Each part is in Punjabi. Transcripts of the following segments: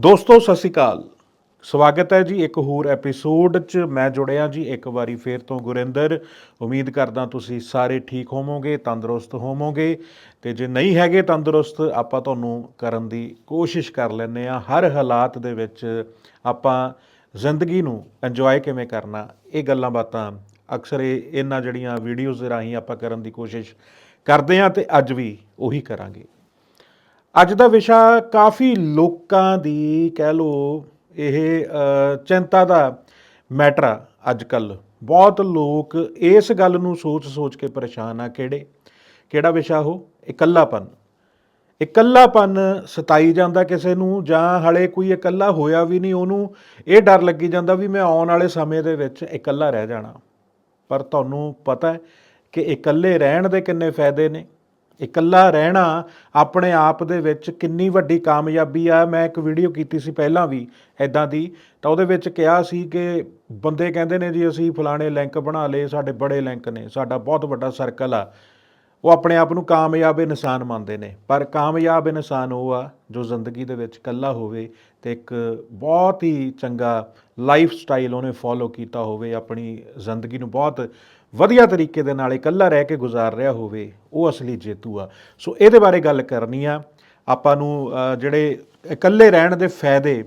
ਦੋਸਤੋ, ਸਤਿ ਸ਼੍ਰੀ ਅਕਾਲ। ਸਵਾਗਤ ਹੈ ਜੀ ਇੱਕ ਹੋਰ ਐਪੀਸੋਡ 'ਚ। ਮੈਂ ਜੁੜਿਆ ਜੀ ਇੱਕ ਵਾਰੀ ਫੇਰ ਤੋਂ ਗੁਰਿੰਦਰ। ਉਮੀਦ ਕਰਦਾ ਤੁਸੀਂ ਸਾਰੇ ਠੀਕ ਹੋਵੋਗੇ, ਤੰਦਰੁਸਤ ਹੋਵੋਗੇ। ਤੇ ਜੇ ਨਹੀਂ ਹੈਗੇ ਤੰਦਰੁਸਤ, ਆਪਾਂ ਤੁਹਾਨੂੰ ਕਰਨ ਦੀ ਕੋਸ਼ਿਸ਼ ਕਰ ਲੈਂਦੇ ਆ ਹਰ ਹਾਲਾਤ ਦੇ ਵਿੱਚ ਆਪਾਂ ਜ਼ਿੰਦਗੀ ਨੂੰ ਇੰਜੋਏ ਕਿਵੇਂ ਕਰਨਾ, ਇਹ ਗੱਲਾਂ ਬਾਤਾਂ ਅਕਸਰ ਇਹ ਇਹਨਾਂ ਜਿਹੜੀਆਂ ਵੀਡੀਓਜ਼ ਦੇ ਰਾਹੀਂ ਆਪਾਂ ਕਰਨ ਦੀ ਕੋਸ਼ਿਸ਼ ਕਰਦੇ ਆ ਤੇ ਅੱਜ ਵੀ ਉਹੀ ਕਰਾਂਗੇ। ਅੱਜ ਦਾ ਵਿਸ਼ਾ ਕਾਫੀ ਲੋਕਾਂ ਦੀ ਕਹਿ ਲੋ ਇਹ ਚਿੰਤਾ ਦਾ ਮੈਟਰ ਆ ਅੱਜ ਕੱਲ ਬਹੁਤ ਲੋਕ ਇਸ ਗੱਲ ਨੂੰ ਸੋਚ-ਸੋਚ ਕੇ ਪਰੇਸ਼ਾਨ ਆ, ਕਿਹੜੇ? ਕਿਹੜਾ ਵਿਸ਼ਾ ਉਹ? ਇਕੱਲਾਪਨ। ਇਕੱਲਾਪਨ ਸਤਾਈ ਜਾਂਦਾ ਕਿਸੇ ਨੂੰ ਜਾਂ ਹਲੇ ਕੋਈ ਇਕੱਲਾ ਹੋਇਆ ਵੀ ਨਹੀਂ, ਉਹਨੂੰ ਇਹ ਡਰ ਲੱਗੀ ਜਾਂਦਾ ਵੀ ਮੈਂ ਆਉਣ ਵਾਲੇ ਸਮੇਂ ਦੇ ਵਿੱਚ ਇਕੱਲਾ ਰਹਿ ਜਾਣਾ। ਪਰ ਤੁਹਾਨੂੰ ਪਤਾ ਹੈ ਕਿ ਇਕੱਲੇ ਰਹਿਣ ਦੇ ਕਿੰਨੇ ਫਾਇਦੇ ਨੇ। ਇਕੱਲਾ ਰਹਿਣਾ ਆਪਣੇ ਆਪ ਦੇ ਵਿੱਚ ਕਿੰਨੀ ਵੱਡੀ ਕਾਮਯਾਬੀ ਆ। ਮੈਂ ਇੱਕ ਵੀਡੀਓ ਕੀਤੀ ਸੀ ਪਹਿਲਾਂ ਵੀ ਐਦਾਂ ਦੀ। ਤਾਂ ਉਹਦੇ ਵਿੱਚ ਕਿਹਾ ਸੀ ਕਿ ਬੰਦੇ ਕਹਿੰਦੇ ਨੇ ਜੀ, ਅਸੀਂ ਫਲਾਣੇ ਲਿੰਕ ਬਣਾ ਲਏ, ਸਾਡੇ ਬੜੇ ਲਿੰਕ ਨੇ, ਸਾਡਾ ਬਹੁਤ ਵੱਡਾ ਸਰਕਲ ਆ। ਉਹ ਆਪਣੇ ਆਪ ਨੂੰ ਕਾਮਯਾਬ ਇਨਸਾਨ ਮੰਨਦੇ ਨੇ। ਪਰ ਕਾਮਯਾਬ ਇਨਸਾਨ ਉਹ ਆ ਜੋ ਜ਼ਿੰਦਗੀ ਦੇ ਵਿੱਚ ਇਕੱਲਾ ਹੋਵੇ ਤੇ ਇੱਕ ਬਹੁਤ ਹੀ ਚੰਗਾ ਲਾਈਫ ਸਟਾਈਲ ਉਹਨੇ ਫੋਲੋ ਕੀਤਾ ਹੋਵੇ, ਆਪਣੀ ਜ਼ਿੰਦਗੀ ਨੂੰ ਬਹੁਤ ਵਧੀਆ ਤਰੀਕੇ ਦੇ ਨਾਲ ਇਕੱਲਾ ਰਹਿ ਕੇ ਗੁਜ਼ਾਰ ਰਿਹਾ ਹੋਵੇ, ਉਹ ਅਸਲੀ ਜੇਤੂ ਆ। ਸੋ ਇਹਦੇ ਬਾਰੇ ਗੱਲ ਕਰਨੀ ਆ। ਆਪਾਂ ਨੂੰ ਜਿਹੜੇ ਇਕੱਲੇ ਰਹਿਣ ਦੇ ਫਾਇਦੇ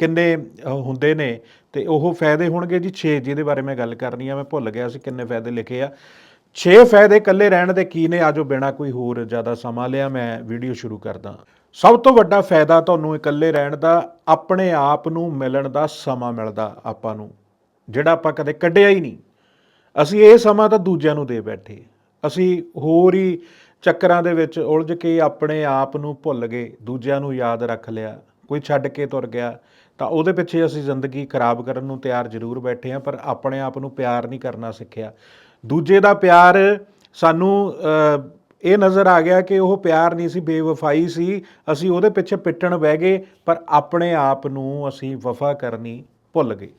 ਕਿੰਨੇ ਹੁੰਦੇ ਨੇ ਤੇ ਉਹ ਫਾਇਦੇ ਹੋਣਗੇ ਜੀ 6 ਜਿਹਦੇ ਬਾਰੇ ਮੈਂ ਗੱਲ ਕਰਨੀ ਆ। ਮੈਂ ਭੁੱਲ ਗਿਆ ਸੀ ਕਿੰਨੇ ਫਾਇਦੇ ਲਿਖੇ ਆ। 6 ਫਾਇਦੇ ਇਕੱਲੇ ਰਹਿਣ ਦੇ ਕੀ ਨੇ? ਆਜੋ ਬਿਨਾ ਕੋਈ ਹੋਰ ਜ਼ਿਆਦਾ ਸਮਾਂ ਲਿਆ, ਮੈਂ ਵੀਡੀਓ ਸ਼ੁਰੂ ਕਰਦਾ। ਸਭ ਤੋਂ ਵੱਡਾ ਫਾਇਦਾ ਤੁਹਾਨੂੰ ਇਕੱਲੇ ਰਹਿਣ ਦਾ, ਆਪਣੇ ਆਪ ਨੂੰ ਮਿਲਣ ਦਾ ਸਮਾਂ ਮਿਲਦਾ ਆਪਾਂ ਨੂੰ, ਜਿਹੜਾ ਆਪਾਂ ਕਦੇ ਕੱਢਿਆ ਹੀ ਨਹੀਂ। ਅਸੀਂ ਇਹ ਸਮਾਂ ਤਾਂ ਦੂਜਿਆਂ ਨੂੰ ਦੇ ਬੈਠੇ ਅਸੀਂ ਹੋਰ ਹੀ ਚੱਕਰਾਂ ਦੇ ਵਿੱਚ ਉਲਝ ਕੇ ਆਪਣੇ ਆਪ ਨੂੰ ਭੁੱਲ ਗਏ, ਦੂਜਿਆਂ ਨੂੰ ਯਾਦ ਰੱਖ ਲਿਆ, ਕੋਈ ਛੱਡ ਕੇ ਤੁਰ ਗਿਆ, ਤਾਂ ਉਹਦੇ ਪਿੱਛੇ ਅਸੀਂ ਜ਼ਿੰਦਗੀ ਖਰਾਬ ਕਰਨ ਨੂੰ ਤਿਆਰ ਜ਼ਰੂਰ ਬੈਠੇ ਹਾਂ, ਪਰ ਆਪਣੇ ਆਪ ਨੂੰ ਪਿਆਰ ਨਹੀਂ ਕਰਨਾ ਸਿੱਖਿਆ। ਦੂਜੇ ਦਾ ਪਿਆਰ ਸਾਨੂੰ ਇਹ ਨਜ਼ਰ ਆ ਗਿਆ ਕਿ ਉਹ ਪਿਆਰ ਨਹੀਂ ਸੀ, ਬੇਵਫਾਈ ਸੀ, ਅਸੀਂ ਉਹਦੇ ਪਿੱਛੇ ਪਿੱਟਣ ਬਹਿ ਗਏ, ਪਰ ਆਪਣੇ ਆਪ ਨੂੰ ਅਸੀਂ ਵਫਾ ਕਰਨੀ ਭੁੱਲ ਗਏ।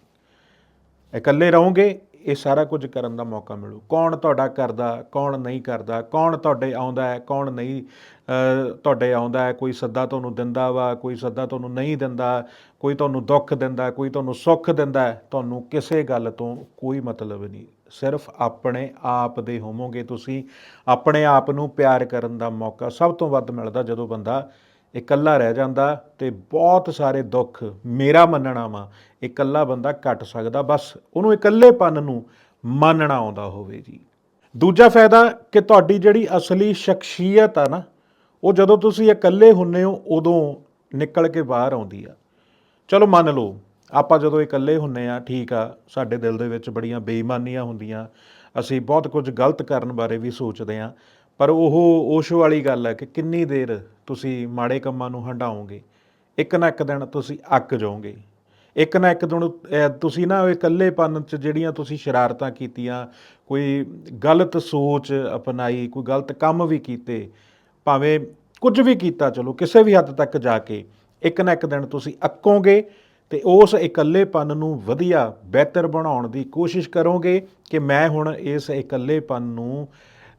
ਇਕੱਲੇ ਰਹੋਗੇ ਇਹ ਸਾਰਾ ਕੁਝ ਕਰਨ ਦਾ ਮੌਕਾ ਮਿਲੂ। ਕੌਣ ਤੁਹਾਡਾ ਕਰਦਾ, ਕੌਣ ਨਹੀਂ ਕਰਦਾ, ਕੌਣ ਤੁਹਾਡੇ ਆਉਂਦਾ ਹੈ, ਕੌਣ ਨਹੀਂ ਤੁਹਾਡੇ ਆਉਂਦਾ ਹੈ, ਕੋਈ ਸੱਦਾ ਤੁਹਾਨੂੰ ਦਿੰਦਾ ਵਾ, ਕੋਈ ਸੱਦਾ ਤੁਹਾਨੂੰ ਨਹੀਂ ਦਿੰਦਾ, ਕੋਈ ਤੁਹਾਨੂੰ ਦੁੱਖ ਦਿੰਦਾ, ਕੋਈ ਤੁਹਾਨੂੰ ਸੁੱਖ ਦਿੰਦਾ ਤੁਹਾਨੂੰ ਕਿਸੇ ਗੱਲ ਤੋਂ ਕੋਈ ਮਤਲਬ ਨਹੀਂ। ਸਿਰਫ ਆਪਣੇ ਆਪ ਦੇ ਹੋਵੋਗੇ ਤੁਸੀਂ, ਆਪਣੇ ਆਪ ਨੂੰ ਪਿਆਰ ਕਰਨ ਦਾ ਮੌਕਾ ਸਭ ਤੋਂ ਵੱਧ ਮਿਲਦਾ ਜਦੋਂ ਬੰਦਾ ਇਕੱਲਾ ਰਹਿ ਜਾਂਦਾ ਤੇ ਬਹੁਤ ਸਾਰੇ ਦੁੱਖ ਮੇਰਾ ਮੰਨਣਾ ਵਾ, ਇਕੱਲਾ ਬੰਦਾ ਕੱਟ ਸਕਦਾ, ਬਸ ਉਹਨੂੰ ਇਕੱਲੇਪਨ ਨੂੰ ਮੰਨਣਾ ਆਉਂਦਾ ਹੋਵੇ ਜੀ। ਦੂਜਾ ਫਾਇਦਾ ਕਿ ਤੁਹਾਡੀ ਜਿਹੜੀ ਅਸਲੀ ਸ਼ਖਸੀਅਤ ਆ ਨਾ, ਉਹ ਜਦੋਂ ਤੁਸੀਂ ਇਕੱਲੇ ਹੁੰਨੇ ਹੋ, ਉਦੋਂ ਨਿਕਲ ਕੇ ਬਾਹਰ ਆਉਂਦੀ ਆ। ਚਲੋ ਮੰਨ ਲਓ, ਆਪਾਂ ਜਦੋਂ ਇਕੱਲੇ ਹੁੰਨੇ ਆ, ਠੀਕ ਆ, ਸਾਡੇ ਦਿਲ ਦੇ ਵਿੱਚ ਬੜੀਆਂ ਬੇਈਮਾਨੀਆਂ ਹੁੰਦੀਆਂ, ਅਸੀਂ ਬਹੁਤ ਕੁਝ ਗਲਤ ਕਰਨ ਬਾਰੇ ਵੀ ਸੋਚਦੇ ਆ, ਪਰ ਉਹ, ਉਸ ਵਾਲੀ ਗੱਲ ਹੈ ਕਿ ਕਿੰਨੀ ਦੇਰ ਤੁਸੀਂ ਮਾੜੇ ਕੰਮਾਂ ਨੂੰ ਹੰਡਾਓਗੇ ਇੱਕ ਨਾ ਇੱਕ ਦਿਨ ਤੁਸੀਂ ਅੱਕ ਜਾਓਗੇ। ਇੱਕ ਨਾ ਇੱਕ ਦਿਨ ਤੁਸੀਂ ਨਾ ਇਕੱਲੇਪਨ ਚ ਜਿਹੜੀਆਂ ਤੁਸੀਂ ਸ਼ਰਾਰਤਾਂ ਕੀਤੀਆਂ, ਕੋਈ ਗਲਤ ਸੋਚ ਅਪਣਾਈ, ਕੋਈ ਗਲਤ ਕੰਮ ਵੀ ਕੀਤੇ, ਭਾਵੇਂ ਕੁਝ ਵੀ ਕੀਤਾ, ਚਲੋ ਕਿਸੇ ਵੀ ਹੱਦ ਤੱਕ ਜਾ ਕੇ ਇੱਕ ਨਾ ਇੱਕ ਦਿਨ ਤੁਸੀਂ ਅੱਕੋਗੇ ਤੇ ਉਸ ਇਕੱਲੇਪਨ ਨੂੰ ਵਧੀਆ, ਬਿਹਤਰ ਬਣਾਉਣ ਦੀ ਕੋਸ਼ਿਸ਼ ਕਰੋਗੇ ਕਿ ਮੈਂ ਹੁਣ ਇਸ ਇਕੱਲੇਪਨ ਨੂੰ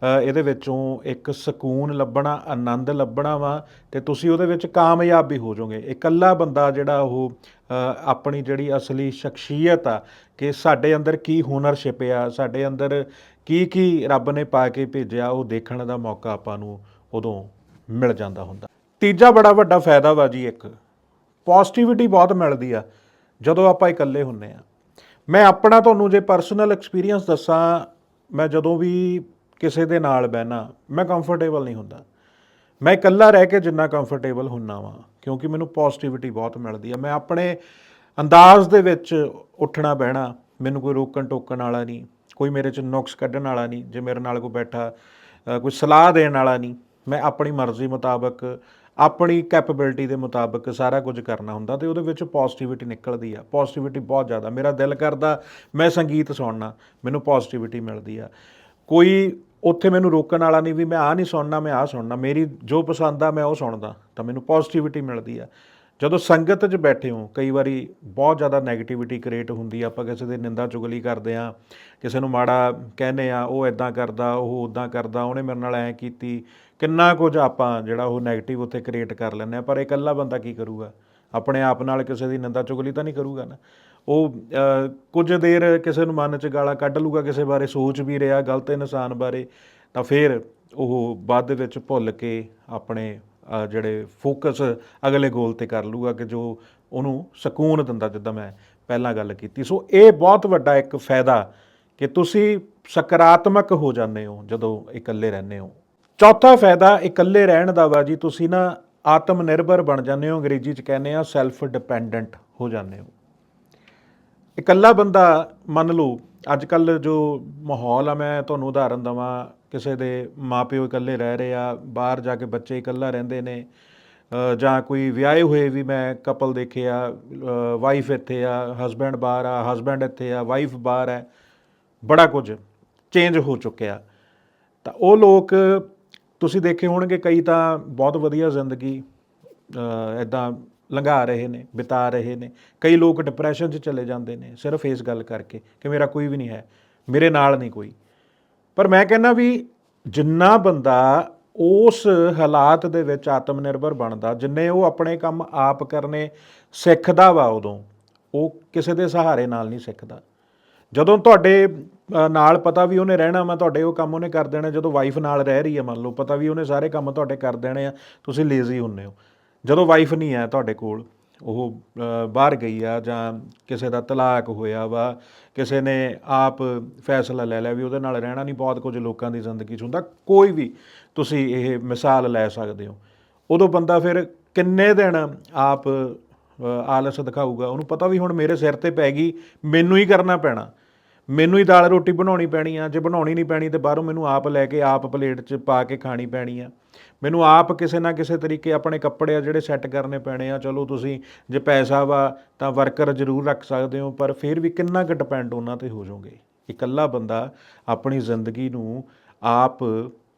ਇਹਦੇ ਵਿੱਚੋਂ ਇੱਕ ਸਕੂਨ ਲੱਭਣਾ, ਆਨੰਦ ਲੱਭਣਾ ਵਾ ਤੇ ਤੁਸੀਂ ਉਹਦੇ ਵਿੱਚ ਕਾਮਯਾਬ ਵੀ ਹੋ ਜਾਓਗੇ। ਇਕੱਲਾ ਬੰਦਾ ਜਿਹੜਾ ਉਹ ਆਪਣੀ ਜਿਹੜੀ ਅਸਲੀ ਸ਼ਖਸੀਅਤ ਆ ਕਿ ਸਾਡੇ ਅੰਦਰ ਕੀ ਹੁਨਰਸ਼ਿਪ ਆ, ਸਾਡੇ ਅੰਦਰ ਕੀ ਕੀ ਰੱਬ ਨੇ ਪਾ ਕੇ ਭੇਜਿਆ, ਉਹ ਦੇਖਣ ਦਾ ਮੌਕਾ ਆਪਾਂ ਨੂੰ ਉਦੋਂ ਮਿਲ ਜਾਂਦਾ ਹੁੰਦਾ। ਤੀਜਾ ਬੜਾ ਵੱਡਾ ਫਾਇਦਾ ਵਾ ਜੀ ਇੱਕ ਪੋਜ਼ਿਟਿਵਿਟੀ ਬਹੁਤ ਮਿਲਦੀ ਆ, ਜਦੋਂ ਆਪਾਂ ਇਕੱਲੇ ਹੁੰਨੇ ਆ। ਮੈਂ ਆਪਣਾ ਤੁਹਾਨੂੰ ਜੇ ਪਰਸਨਲ ਐਕਸਪੀਰੀਅੰਸ ਦੱਸਾਂ, ਮੈਂ ਜਦੋਂ ਵੀ ਕਿਸੇ ਦੇ ਨਾਲ ਬਹਿਣਾ, ਮੈਂ ਕੰਫਰਟੇਬਲ ਨਹੀਂ ਹੁੰਦਾ। ਮੈਂ ਇਕੱਲਾ ਰਹਿ ਕੇ ਜਿੰਨਾ ਕੰਫਰਟੇਬਲ ਹੁੰਨਾ ਵਾਂ, ਕਿਉਂਕਿ ਮੈਨੂੰ ਪੋਜ਼ਿਟਿਵਿਟੀ ਬਹੁਤ ਮਿਲਦੀ ਆ। ਮੈਂ ਆਪਣੇ ਅੰਦਾਜ਼ ਦੇ ਵਿੱਚ ਉੱਠਣਾ, ਬਹਿਣਾ, ਮੈਨੂੰ ਕੋਈ ਰੋਕਣ ਟੋਕਣ ਵਾਲਾ ਨਹੀਂ, ਕੋਈ ਮੇਰੇ ਚ ਨੁਕਸ ਕੱਢਣ ਵਾਲਾ ਨਹੀਂ, ਜੇ ਮੇਰੇ ਨਾਲ ਕੋਈ ਬੈਠਾ ਕੋਈ ਸਲਾਹ ਦੇਣ ਵਾਲਾ ਨਹੀਂ, ਮੈਂ ਆਪਣੀ ਮਰਜ਼ੀ ਮੁਤਾਬਕ, ਆਪਣੀ ਕੈਪੇਬਿਲਿਟੀ ਦੇ ਮੁਤਾਬਕ ਸਾਰਾ ਕੁਝ ਕਰਨਾ ਹੁੰਦਾ ਤੇ ਉਹਦੇ ਵਿੱਚ ਪੋਜ਼ਿਟਿਵਿਟੀ ਨਿਕਲਦੀ ਆ। ਪੋਜ਼ਿਟਿਵਿਟੀ ਬਹੁਤ ਜ਼ਿਆਦਾ। ਮੇਰਾ ਦਿਲ ਕਰਦਾ ਮੈਂ ਸੰਗੀਤ ਸੁਣਨਾ, ਮੈਨੂੰ ਪੋਜ਼ਿਟਿਵਿਟੀ ਮਿਲਦੀ ਆ। ਕੋਈ ਉੱਥੇ ਮੈਨੂੰ ਰੋਕਣ ਵਾਲਾ ਨਹੀਂ ਵੀ ਮੈਂ ਆਹ ਨਹੀਂ ਸੁਣਨਾ, ਮੈਂ ਆਹ ਸੁਣਨਾ। ਮੇਰੀ ਜੋ ਪਸੰਦ ਆ, ਮੈਂ ਉਹ ਸੁਣਦਾ, ਤਾਂ ਮੈਨੂੰ ਪੋਜ਼ਿਟਿਵਿਟੀ ਮਿਲਦੀ ਆ। ਜਦੋਂ ਸੰਗਤ 'ਚ ਬੈਠੇ ਹੋ, ਕਈ ਵਾਰੀ ਬਹੁਤ ਜ਼ਿਆਦਾ 네ਗੇਟਿਵਿਟੀ ਕ੍ਰੀਏਟ ਹੁੰਦੀ ਆ, ਆਪਾਂ ਕਿਸੇ ਦੀ ਨਿੰਦਾ ਚੁਗਲੀ ਕਰਦੇ ਆ, ਕਿਸੇ ਨੂੰ ਮਾੜਾ ਕਹਿੰਦੇ ਆ, ਉਹ ਇਦਾਂ ਕਰਦਾ, ਉਹ ਉਦਾਂ ਕਰਦਾ, ਉਹਨੇ ਮੇਰੇ ਨਾਲ ਐ ਕੀਤੀ, ਕਿੰਨਾ ਕੁਝ ਆਪਾਂ ਜਿਹੜਾ ਉਹ 네ਗੇਟਿਵ ਉੱਥੇ ਕ੍ਰੀਏਟ ਕਰ ਲੈਂਦੇ ਆ, ਪਰ ਇਕੱਲਾ ਬੰਦਾ ਕੀ ਕਰੂਗਾ? ਆਪਣੇ ਆਪ ਨਾਲ ਕਿਸੇ ਦੀ ਨਿੰਦਾ ਚੁਗਲੀ ਤਾਂ ਨਹੀਂ ਕਰੂਗਾ ਨਾ। ਉਹ ਕੁਝ ਦੇਰ ਕਿਸੇ ਨੂੰ ਮਨ 'ਚ ਗਾਲਾਂ ਕੱਢ ਲੂਗਾ ਕਿਸੇ ਬਾਰੇ, ਸੋਚ ਵੀ ਰਿਹਾ, ਗਲਤ ਇਨਸਾਨ ਬਾਰੇ, ਤਾਂ ਫਿਰ ਉਹ ਬਾਅਦ ਦੇ ਵਿੱਚ ਭੁੱਲ ਕੇ ਆਪਣੇ ਜਿਹੜੇ ਫੋਕਸ ਅਗਲੇ ਗੋਲ ਤੇ ਕਰ ਲੂਗਾ ਕਿ ਜੋ ਉਹਨੂੰ ਸਕੂਨ ਦਿੰਦਾ ਜਿੱਦਾਂ ਮੈਂ ਪਹਿਲਾਂ ਗੱਲ ਕੀਤੀ। ਸੋ ਇਹ ਬਹੁਤ ਵੱਡਾ ਇੱਕ ਫਾਇਦਾ ਕਿ ਤੁਸੀਂ ਸਕਾਰਾਤਮਕ ਹੋ ਜਾਂਦੇ ਹੋ ਜਦੋਂ ਇਕੱਲੇ ਰਹਿੰਦੇ ਹੋ। ਚੌਥਾ ਫਾਇਦਾ ਇਕੱਲੇ ਰਹਿਣ ਦਾ ਵਾ ਜੀ, ਤੁਸੀਂ ਨਾ ਆਤਮ ਨਿਰਭਰ ਬਣ ਜਾਂਦੇ ਹੋ, ਅੰਗਰੇਜ਼ੀ ਚ ਕਹਿੰਦੇ ਆ ਸੈਲਫ ਡਿਪੈਂਡੈਂਟ ਹੋ ਜਾਂਦੇ ਹੋ। ਇਕੱਲਾ ਬੰਦਾ ਮੰਨ ਲਓ ਅੱਜ ਕੱਲ ਜੋ ਮਾਹੌਲ ਆ, ਮੈਂ ਤੁਹਾਨੂੰ ਉਦਾਹਰਨ ਦਵਾਂ, ਕਿਸੇ ਦੇ ਮਾਪਿਓ ਇਕੱਲੇ ਰਹਿ ਰਹੇ ਆ, ਬਾਹਰ ਜਾ ਕੇ ਬੱਚੇ ਇਕੱਲਾ ਰਹਿੰਦੇ ਨੇ ਜਾਂ ਕੋਈ ਵਿਆਹੇ ਹੋਏ ਵੀ ਮੈਂ ਕਪਲ ਦੇਖੇ ਆ ਵਾਈਫ ਇੱਥੇ ਆ ਹਸਬੈਂਡ ਬਾਹਰ ਆ ਹਸਬੈਂਡ ਇੱਥੇ ਆ ਵਾਈਫ ਬਾਹਰ ਹੈ, ਬੜਾ ਕੁਝ ਚੇਂਜ ਹੋ ਚੁੱਕਿਆ। ਤਾਂ ਉਹ ਲੋਕ ਤੁਸੀਂ ਦੇਖੇ ਹੋਣਗੇ ਕਈ ਤਾਂ ਬਹੁਤ ਵਧੀਆ ਜ਼ਿੰਦਗੀ ਇਦਾਂ ਲੰਘਾ ਰਹੇ ਨੇ, ਬਿਤਾ ਰਹੇ ਨੇ। ਕਈ ਲੋਕ ਡਿਪਰੈਸ਼ਨ 'ਚ ਚਲੇ ਜਾਂਦੇ ਨੇ, ਸਿਰਫ ਇਸ ਗੱਲ ਕਰਕੇ ਕਿ ਮੇਰਾ ਕੋਈ ਵੀ ਨਹੀਂ ਹੈ, ਮੇਰੇ ਨਾਲ ਨਹੀਂ ਕੋਈ। ਪਰ ਮੈਂ ਕਹਿੰਦਾ ਵੀ ਜਿੰਨਾ ਬੰਦਾ ਉਸ ਹਾਲਾਤ ਦੇ ਵਿੱਚ ਆਤਮ ਨਿਰਭਰ ਬਣਦਾ, ਜਿੰਨੇ ਉਹ ਆਪਣੇ ਕੰਮ ਆਪ ਕਰਨੇ ਸਿੱਖਦਾ ਵਾ ਉਦੋਂ, ਉਹ ਕਿਸੇ ਦੇ ਸਹਾਰੇ ਨਾਲ ਨਹੀਂ ਸਿੱਖਦਾ। ਜਦੋਂ ਤੁਹਾਡੇ ਨਾਲ ਪਤਾ ਵੀ ਉਹਨੇ ਰਹਿਣਾ ਮੈਂ ਤੁਹਾਡੇ ਉਹ ਕੰਮ ਉਹਨੇ ਕਰ ਦੇਣਾ, ਜਦੋਂ ਵਾਈਫ ਨਾਲ ਰਹਿ ਰਹੀ ਹੈ ਮੰਨ ਲਓ, ਪਤਾ ਵੀ ਉਹਨੇ ਸਾਰੇ ਕੰਮ ਤੁਹਾਡੇ ਕਰ ਦੇਣੇ ਆ, ਤੁਸੀਂ ਲੇਜ਼ੀ ਹੁੰਨੇ ਹੋ। ਜਦੋਂ ਵਾਈਫ ਨਹੀਂ ਹੈ ਤੁਹਾਡੇ ਕੋਲ, ਉਹ ਬਾਹਰ ਗਈ ਆ ਜਾਂ ਕਿਸੇ ਦਾ ਤਲਾਕ ਹੋਇਆ ਵਾ, ਕਿਸੇ ਨੇ ਆਪ ਫੈਸਲਾ ਲੈ ਲਿਆ ਵੀ ਉਹਦੇ ਨਾਲ ਰਹਿਣਾ ਨਹੀਂ, ਬਹੁਤ ਕੁਝ ਲੋਕਾਂ ਦੀ ਜ਼ਿੰਦਗੀ 'ਚ ਹੁੰਦਾ, ਕੋਈ ਵੀ ਤੁਸੀਂ ਇਹ ਮਿਸਾਲ ਲੈ ਸਕਦੇ ਹੋ। ਉਦੋਂ ਬੰਦਾ ਫਿਰ ਕਿੰਨੇ ਦਿਨ ਆਪ ਆਲਸ ਦਿਖਾਊਗਾ, ਉਹਨੂੰ ਪਤਾ ਵੀ ਹੁਣ ਮੇਰੇ ਸਿਰ ਤੇ ਪੈ ਗਈ, ਮੈਨੂੰ ਹੀ ਕਰਨਾ ਪੈਣਾ। ਮੈਨੂੰ ਹੀ ਦਾਲ ਰੋਟੀ ਬਣਾਉਣੀ ਪੈਣੀ ਆ, ਜੇ ਬਣਾਉਣੀ ਨਹੀਂ ਪੈਣੀ ਤੇ ਬਾਹਰੋਂ ਮੈਨੂੰ ਆਪ ਲੈ ਕੇ, ਆਪ ਪਲੇਟ 'ਚ ਪਾ ਕੇ ਖਾਣੀ ਪੈਣੀ ਆ। ਮੈਨੂੰ ਆਪ ਕਿਸੇ ਨਾ ਕਿਸੇ ਤਰੀਕੇ ਆਪਣੇ ਕੱਪੜੇ ਆ ਜਿਹੜੇ ਸੈੱਟ ਕਰਨੇ ਪੈਣੇ ਆ। ਚਲੋ ਤੁਸੀਂ ਜੇ ਪੈਸਾ ਵਾ ਤਾਂ ਵਰਕਰ ਜ਼ਰੂਰ ਰੱਖ ਸਕਦੇ ਹੋ, ਪਰ ਫਿਰ ਵੀ ਕਿੰਨਾ ਕੁ ਡਿਪੈਂਡ ਉਹਨਾਂ ਤੇ ਹੋ ਜਾਓਗੇ? ਇਕੱਲਾ ਬੰਦਾ ਆਪਣੀ ਜ਼ਿੰਦਗੀ ਨੂੰ ਆਪ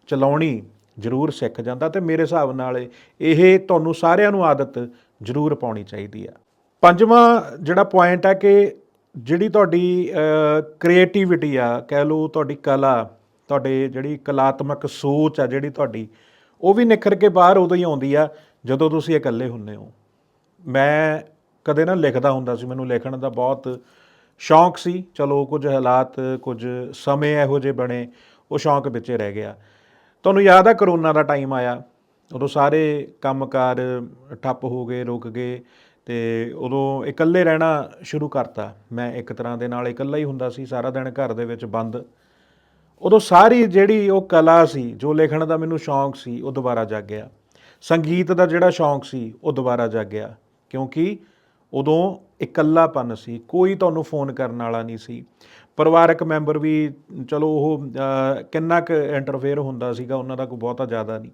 ਚਲਾਉਣੀ ਜ਼ਰੂਰ ਸਿੱਖ ਜਾਂਦਾ ਤੇ ਮੇਰੇ ਹਿਸਾਬ ਨਾਲ ਇਹ ਤੁਹਾਨੂੰ ਸਾਰਿਆਂ ਨੂੰ ਆਦਤ ਜ਼ਰੂਰ ਪਾਉਣੀ ਚਾਹੀਦੀ ਆ। ਪੰਜਵਾਂ ਜਿਹੜਾ ਪੁਆਇੰਟ ਆ ਕਿ ਜਿਹੜੀ ਤੁਹਾਡੀ ਕ੍ਰੀਏਟੀਵਿਟੀ ਆ, ਕਹਿ ਲਓ ਤੁਹਾਡੀ ਕਲਾ, ਤੁਹਾਡੇ ਜਿਹੜੀ ਕਲਾਤਮਕ ਸੋਚ ਆ, ਜਿਹੜੀ ਤੁਹਾਡੀ, ਉਹ ਵੀ ਨਿਖਰ ਕੇ ਬਾਹਰ ਉਦੋਂ ਹੀ ਆਉਂਦੀ ਆ, ਜਦੋਂ ਤੁਸੀਂ ਇਕੱਲੇ ਹੁੰਦੇ ਹੋ। ਮੈਂ ਕਦੇ ਨਾ ਲਿਖਦਾ ਹੁੰਦਾ ਸੀ, ਮੈਨੂੰ ਲਿਖਣ ਦਾ ਬਹੁਤ ਸ਼ੌਂਕ ਸੀ। ਚਲੋ, ਕੁਝ ਹਾਲਾਤ, ਕੁਝ ਸਮੇਂ ਇਹੋ ਜਿਹੇ ਬਣੇ, ਉਹ ਸ਼ੌਂਕ ਵਿੱਚੇ ਰਹਿ ਗਿਆ। ਤੁਹਾਨੂੰ ਯਾਦ ਆ ਕਰੋਨਾ ਦਾ ਟਾਈਮ ਆਇਆ? ਉਦੋਂ ਸਾਰੇ ਕੰਮਕਾਰ ਠੱਪ ਹੋ ਗਏ, ਰੁਕ ਗਏ। ਤੇ ਉਦੋਂ ਇਕੱਲੇ ਰਹਿਣਾ ਸ਼ੁਰੂ ਕਰਤਾ। ਮੈਂ ਇੱਕ ਤਰ੍ਹਾਂ ਦੇ ਨਾਲ ਇਕੱਲਾ ਹੀ ਹੁੰਦਾ ਸੀ, ਸਾਰਾ ਦਿਨ ਘਰ ਦੇ ਵਿੱਚ ਬੰਦ। ਉਦੋਂ ਸਾਰੀ ਜਿਹੜੀ ਉਹ ਕਲਾ ਸੀ, ਜੋ ਲਿਖਣ ਦਾ ਮੈਨੂੰ ਸ਼ੌਂਕ ਸੀ, ਉਹ ਦੁਬਾਰਾ ਜਾਗਿਆ ਸੰਗੀਤ ਦਾ ਜਿਹੜਾ ਸ਼ੌਂਕ ਸੀ, ਉਹ ਦੁਬਾਰਾ ਜਾਗਿਆ ਕਿਉਂਕਿ ਉਦੋਂ ਇਕੱਲਾਪਨ ਸੀ, ਕੋਈ ਤੁਹਾਨੂੰ ਫੋਨ ਕਰਨ ਵਾਲਾ ਨਹੀਂ ਸੀ। ਪਰਿਵਾਰਕ ਮੈਂਬਰ ਵੀ, ਚਲੋ ਉਹ ਕਿੰਨਾ ਕੁ ਇੰਟਰਫੇਅਰ ਹੁੰਦਾ ਸੀਗਾ, ਉਹਨਾਂ ਦਾ ਕੋਈ ਬਹੁਤਾ ਜ਼ਿਆਦਾ ਨਹੀਂ।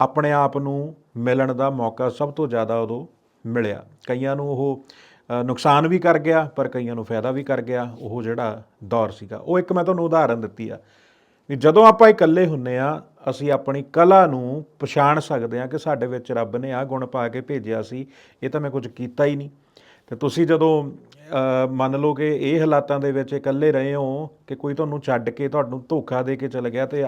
ਆਪਣੇ ਆਪ ਨੂੰ ਮਿਲਣ ਦਾ ਮੌਕਾ ਸਭ ਤੋਂ ਜ਼ਿਆਦਾ ਉਦੋਂ ਮਿਲਿਆ। ਕਈਆਂ ਨੂੰ ਉਹ ਨੁਕਸਾਨ ਵੀ ਕਰ ਗਿਆ, ਪਰ ਕਈਆਂ ਨੂੰ ਫਾਇਦਾ ਵੀ ਕਰ ਗਿਆ। ਉਹ ਜਿਹੜਾ ਦੌਰ ਸੀਗਾ, ਉਹ ਇੱਕ ਮੈਂ ਤੁਹਾਨੂੰ ਉਦਾਹਰਨ ਦਿੱਤੀ ਆ ਵੀ ਜਦੋਂ ਆਪਾਂ ਇਕੱਲੇ ਹੁੰਨੇ ਆ, ਅਸੀਂ ਆਪਣੀ ਕਲਾ ਨੂੰ ਪਛਾਣ ਸਕਦੇ ਆ ਕਿ ਸਾਡੇ ਵਿੱਚ ਰੱਬ ਨੇ ਆ ਗੁਣ ਪਾ ਕੇ ਭੇਜਿਆ ਸੀ, ਇਹ ਤਾਂ ਮੈਂ ਕੁਝ ਕੀਤਾ ਹੀ ਨਹੀਂ। ਤੇ ਤੁਸੀਂ ਜਦੋਂ ਮੰਨ ਲਓ ਕਿ ਇਹ ਹਾਲਾਤਾਂ ਦੇ ਵਿੱਚ ਇਕੱਲੇ ਰਹੇ ਹੋ ਕਿ ਕੋਈ ਤੁਹਾਨੂੰ ਛੱਡ ਕੇ, ਤੁਹਾਨੂੰ ਧੋਖਾ ਦੇ ਕੇ ਚਲ ਗਿਆ ਤੇ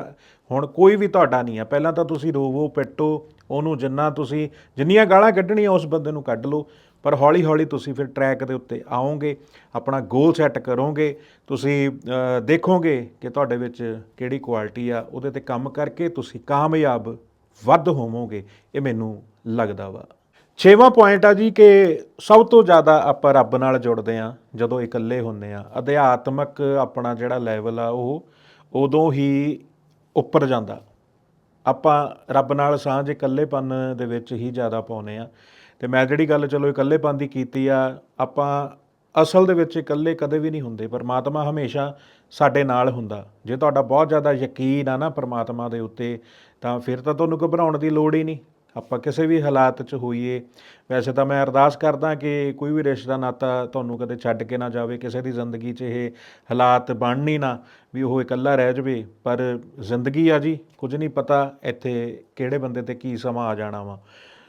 ਹੁਣ ਕੋਈ ਵੀ ਤੁਹਾਡਾ ਨਹੀਂ ਆ। ਪਹਿਲਾਂ ਤਾਂ ਤੁਸੀਂ ਰੋਵੋ, ਪਿੱਟੋ ਉਹਨੂੰ ਜਿੰਨਾ ਤੁਸੀਂ, ਜਿੰਨੀਆਂ ਗਾਲਾਂ ਕੱਢਣੀਆਂ ਉਸ ਬੰਦੇ ਨੂੰ ਕੱਢ ਲਓ, ਪਰ ਹੌਲੀ ਹੌਲੀ ਤੁਸੀਂ ਫਿਰ ਟਰੈਕ ਦੇ ਉੱਤੇ ਆਓਗੇ, ਆਪਣਾ ਗੋਲ ਸੈੱਟ ਕਰੋਗੇ, ਤੁਸੀਂ ਦੇਖੋਗੇ ਕਿ ਤੁਹਾਡੇ ਵਿੱਚ ਕਿਹੜੀ ਕੁਆਲਿਟੀ ਆ, ਉਹਦੇ ਤੇ ਕੰਮ ਕਰਕੇ ਤੁਸੀਂ ਕਾਮਯਾਬ ਵੱਧ ਹੋਵੋਗੇ, ਇਹ ਮੈਨੂੰ ਲੱਗਦਾ ਵਾ। ਛੇਵਾਂ ਪੁਆਇੰਟ ਆ ਜੀ ਕਿ ਸਭ ਤੋਂ ਜ਼ਿਆਦਾ ਆਪਾਂ ਰੱਬ ਨਾਲ ਜੁੜਦੇ ਆ ਜਦੋਂ ਇਕੱਲੇ ਹੁੰਨੇ ਆ ਅਧਿਆਤਮਕ ਆਪਣਾ ਜਿਹੜਾ ਲੈਵਲ ਆ ਉਹ ਉਦੋਂ ਹੀ ਉੱਪਰ ਜਾਂਦਾ। ਆਪਾਂ ਰੱਬ ਨਾਲ ਸਾਂਝ ਇਕੱਲੇਪਨ ਦੇ ਵਿੱਚ ਹੀ ਜ਼ਿਆਦਾ ਪਾਉਨੇ ਆ ਤੇ ਮੈਂ ਜਿਹੜੀ ਗੱਲ, ਚਲੋ, ਇਕੱਲੇਪਨ ਦੀ ਕੀਤੀ ਆ, ਆਪਾਂ ਅਸਲ ਦੇ ਵਿੱਚ ਇਕੱਲੇ ਕਦੇ ਵੀ ਨਹੀਂ ਹੁੰਦੇ। ਪਰਮਾਤਮਾ ਹਮੇਸ਼ਾ ਸਾਡੇ ਨਾਲ ਹੁੰਦਾ। ਜੇ ਤੁਹਾਡਾ ਬਹੁਤ ਜ਼ਿਆਦਾ ਯਕੀਨ ਆ ਨਾ ਪਰਮਾਤਮਾ ਦੇ ਉੱਤੇ, ਤਾਂ ਫਿਰ ਤਾਂ ਤੁਹਾਨੂੰ ਘਬਰਾਉਣ ਦੀ ਲੋੜ ਹੀ ਨਹੀਂ। ਆਪਾਂ ਕਿਸੇ ਵੀ ਹਾਲਾਤ 'ਚ ਹੋਈਏ, ਵੈਸੇ ਤਾਂ ਮੈਂ ਅਰਦਾਸ ਕਰਦਾ ਕਿ ਕੋਈ ਵੀ ਰਿਸ਼ਤਾ ਨਾਤਾ ਤੁਹਾਨੂੰ ਕਦੇ ਛੱਡ ਕੇ ਨਾ ਜਾਵੇ, ਕਿਸੇ ਦੀ ਜ਼ਿੰਦਗੀ 'ਚ ਇਹ ਹਾਲਾਤ ਬਣਨ ਹੀ ਨਾ ਵੀ ਉਹ ਇਕੱਲਾ ਰਹਿ ਜਾਵੇ, ਪਰ ਜ਼ਿੰਦਗੀ ਆ ਜੀ, ਕੁਝ ਨਹੀਂ ਪਤਾ ਇੱਥੇ ਕਿਹੜੇ ਬੰਦੇ ਤੇ ਕੀ ਸਮਾਂ ਆ ਜਾਣਾ ਵਾ।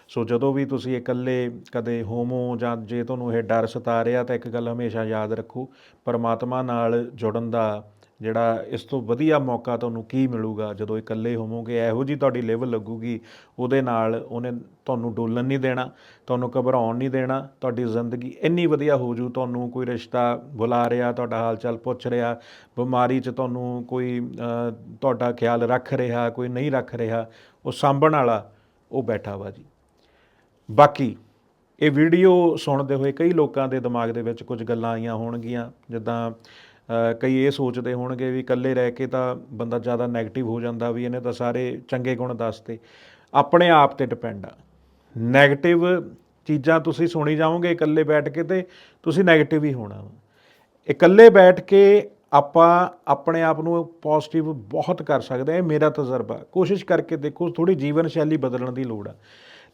ਸੋ ਜਦੋਂ ਵੀ ਤੁਸੀਂ ਇਕੱਲੇ ਕਦੇ ਹੋਵੋ ਜਾਂ ਜੇ ਤੁਹਾਨੂੰ ਇਹ ਡਰ ਸਤਾ ਰਿਹਾ ਤਾਂ ਇੱਕ ਗੱਲ ਹਮੇਸ਼ਾ ਯਾਦ ਰੱਖੋ, ਪਰਮਾਤਮਾ ਨਾਲ ਜੁੜਨ ਦਾ ਜਿਹੜਾ ਇਸ ਤੋਂ ਵਧੀਆ ਮੌਕਾ ਤੁਹਾਨੂੰ ਕੀ ਮਿਲੂਗਾ? ਜਦੋਂ ਇਕੱਲੇ ਹੋਵੋਗੇ, ਇਹੋ ਜੀ ਤੁਹਾਡੀ ਲੈਵਲ ਲੱਗੂਗੀ, ਉਹਦੇ ਨਾਲ ਉਹਨੇ ਤੁਹਾਨੂੰ ਡੋਲਣ ਨਹੀਂ ਦੇਣਾ, ਤੁਹਾਨੂੰ ਘਬਰਾਉਣ ਨਹੀਂ ਦੇਣਾ, ਤੁਹਾਡੀ ਜ਼ਿੰਦਗੀ ਇੰਨੀ ਵਧੀਆ ਹੋ ਜੂ, ਤੁਹਾਨੂੰ ਕੋਈ ਰਿਸ਼ਤਾ ਬੁਲਾ ਰਿਹਾ, ਤੁਹਾਡਾ ਹਾਲ ਚਾਲ ਪੁੱਛ ਰਿਹਾ, ਬਿਮਾਰੀ 'ਚ ਤੁਹਾਨੂੰ ਕੋਈ ਤੁਹਾਡਾ ਖਿਆਲ ਰੱਖ ਰਿਹਾ, ਕੋਈ ਨਹੀਂ ਰੱਖ ਰਿਹਾ, ਉਹ ਸਾਂਭਣ ਵਾਲਾ ਉਹ ਬੈਠਾ ਵਾ ਜੀ। ਬਾਕੀ ਇਹ ਵੀਡੀਓ ਸੁਣਦੇ ਹੋਏ ਕਈ ਲੋਕਾਂ ਦੇ ਦਿਮਾਗ ਦੇ ਵਿੱਚ ਕੁਝ ਗੱਲਾਂ ਆਈਆਂ ਹੋਣਗੀਆਂ, ਜਿੱਦਾਂ ਕਈ ਇਹ ਸੋਚਦੇ ਹੋਣਗੇ ਵੀ ਇਕੱਲੇ ਰਹਿ ਕੇ ਤਾਂ ਬੰਦਾ ਜ਼ਿਆਦਾ ਨੈਗੇਟਿਵ ਹੋ ਜਾਂਦਾ ਵੀ ਇਹਨੇ ਤਾਂ ਸਾਰੇ ਚੰਗੇ ਗੁਣ ਦੱਸਤੇ। ਆਪਣੇ ਆਪ ਤੇ ਡਿਪੈਂਡ ਆ। ਨੈਗੇਟਿਵ ਚੀਜ਼ਾਂ ਤੁਸੀਂ ਸੁਣੀ ਜਾਓਗੇ ਇਕੱਲੇ ਬੈਠ ਕੇ ਤੇ ਤੁਸੀਂ ਨੈਗੇਟਿਵ ਹੀ ਹੋਣਾ ਇਕੱਲੇ ਬੈਠ ਕੇ ਆਪਾਂ ਆਪਣੇ ਆਪ ਨੂੰ ਪੋਜ਼ਿਟਿਵ ਬਹੁਤ ਕਰ ਸਕਦੇ ਆ, ਇਹ ਮੇਰਾ ਤਜਰਬਾ। ਕੋਸ਼ਿਸ਼ ਕਰਕੇ ਦੇਖੋ ਥੋੜੀ ਜੀਵਨ ਸ਼ੈਲੀ ਬਦਲਣ ਦੀ ਲੋੜ ਆ।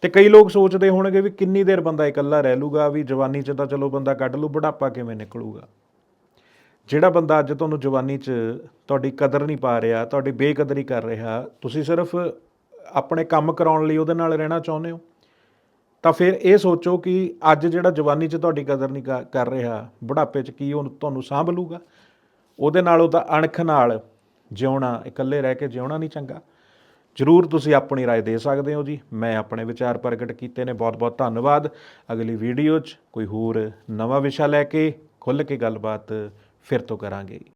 ਤੇ ਕਈ ਲੋਕ ਸੋਚਦੇ ਹੋਣਗੇ ਵੀ ਕਿੰਨੀ ਦੇਰ ਬੰਦਾ ਇਕੱਲਾ ਰਹਿ ਲੂਗਾ, ਵੀ ਜਵਾਨੀ 'ਚ ਤਾਂ ਚਲੋ ਬੰਦਾ ਕੱਢ ਲੂ, ਬੁਢਾਪਾ ਕਿਵੇਂ ਨਿਕਲੂਗਾ। ਜਿਹੜਾ ਬੰਦਾ ਅੱਜ ਤੁਹਾਨੂੰ ਜਵਾਨੀ 'ਚ ਤੁਹਾਡੀ ਕਦਰ ਨਹੀਂ ਪਾ ਰਿਹਾ ਤੁਹਾਡੀ ਬੇਕਦਰੀ ਕਰ ਰਿਹਾ ਤੁਸੀਂ ਸਿਰਫ ਆਪਣੇ ਕੰਮ ਕਰਾਉਣ ਲਈ ਉਹਦੇ ਨਾਲ ਰਹਿਣਾ ਚਾਹੁੰਦੇ ਹੋ ਤਾਂ ਫਿਰ ਇਹ ਸੋਚੋ ਕਿ ਅੱਜ ਜਿਹੜਾ ਜਵਾਨੀ 'ਚ ਤੁਹਾਡੀ ਕਦਰ ਨਹੀਂ ਕਰ- ਕਰ ਰਿਹਾ ਬੁਢਾਪੇ 'ਚ ਕੀ ਉਹ ਤੁਹਾਨੂੰ ਸਾਂਭ ਲੂਗਾ ਉਹਦੇ ਨਾਲ ਉਹਦਾ ਅਣਖ ਨਾਲ ਜਿਉਣਾ ਇਕੱਲੇ ਰਹਿ ਕੇ ਜਿਉਣਾ ਨਹੀਂ ਚੰਗਾ ਜਰੂਰ ਤੁਸੀਂ ਆਪਣੀ رائے ਦੇ ਸਕਦੇ ਹੋ ਜੀ ਮੈਂ ਆਪਣੇ ਵਿਚਾਰ ਪ੍ਰਗਟ ਕੀਤੇ ਨੇ ਬਹੁਤ ਬਹੁਤ ਧੰਨਵਾਦ ਅਗਲੀ ਵੀਡੀਓ 'ਚ ਕੋਈ ਹੋਰ ਨਵਾਂ ਵਿਸ਼ਾ ਲੈ ਕੇ ਖੁੱਲ੍ਹ ਕੇ ਗੱਲਬਾਤ ਫਿਰ ਤੋਂ ਕਰਾਂਗੇ।